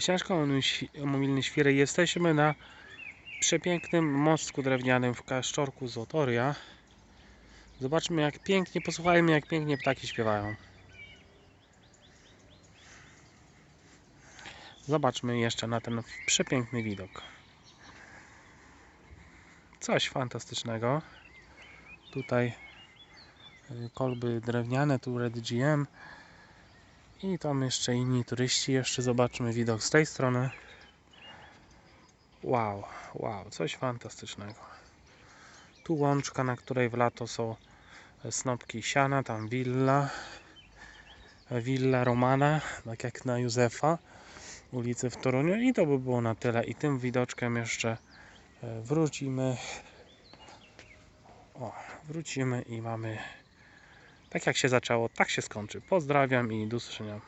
Ciężko omówilny świry. Jesteśmy na przepięknym mostku drewnianym w Kaszczorku z Otoria. Zobaczmy jak pięknie, posłuchajmy jak pięknie ptaki śpiewają. Zobaczmy jeszcze na ten przepiękny widok. Coś fantastycznego. Tutaj y, kolby drewniane, tu Red GM. I tam jeszcze inni turyści. Jeszcze zobaczmy widok z tej strony. Wow, wow, coś fantastycznego. Tu łączka, na której w lato są snopki siana, tam willa. Willa Romana, tak jak na Józefa, ulicy w Toruniu. I to by było na tyle. I tym widoczkiem jeszcze e, wrócimy. O, wrócimy i mamy. Tak jak się zaczęło, tak się skończy. Pozdrawiam i do usłyszenia.